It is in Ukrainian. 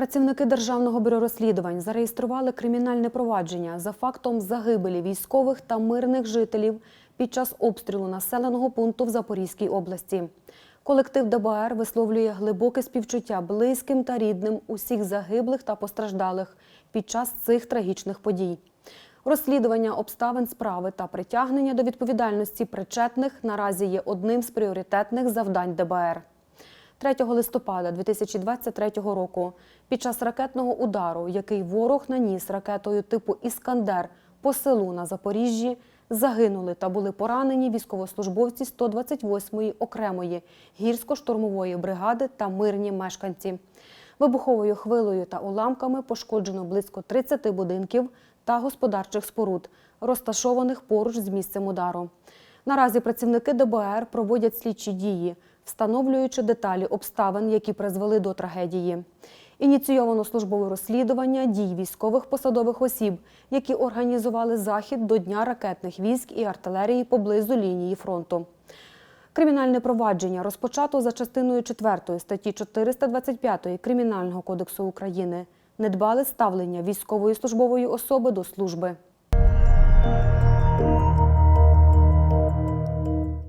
Працівники Державного бюро розслідувань зареєстрували кримінальне провадження за фактом загибелі військових та мирних жителів під час обстрілу населеного пункту в Запорізькій області. Колектив ДБР висловлює глибоке співчуття близьким та рідним усіх загиблих та постраждалих під час цих трагічних подій. Розслідування обставин справи та притягнення до відповідальності причетних наразі є одним з пріоритетних завдань ДБР. 3 листопада 2023 року під час ракетного удару, який ворог наніс ракетою типу Іскандер по селу на Запоріжжі, загинули та були поранені військовослужбовці 128-ї окремої гірсько-штурмової бригади та мирні мешканці. Вибуховою хвилею та уламками пошкоджено близько 30 будинків та господарчих споруд, розташованих поруч з місцем удару. Наразі працівники ДБР проводять слідчі дії, встановлюючи деталі обставин, які призвели до трагедії. Ініційовано службове розслідування дій військових посадових осіб, які організували захід до Дня ракетних військ і артилерії поблизу лінії фронту. Кримінальне провадження розпочато за частиною 4 статті 425 Кримінального кодексу України. Недбале ставлення військової службової особи до служби.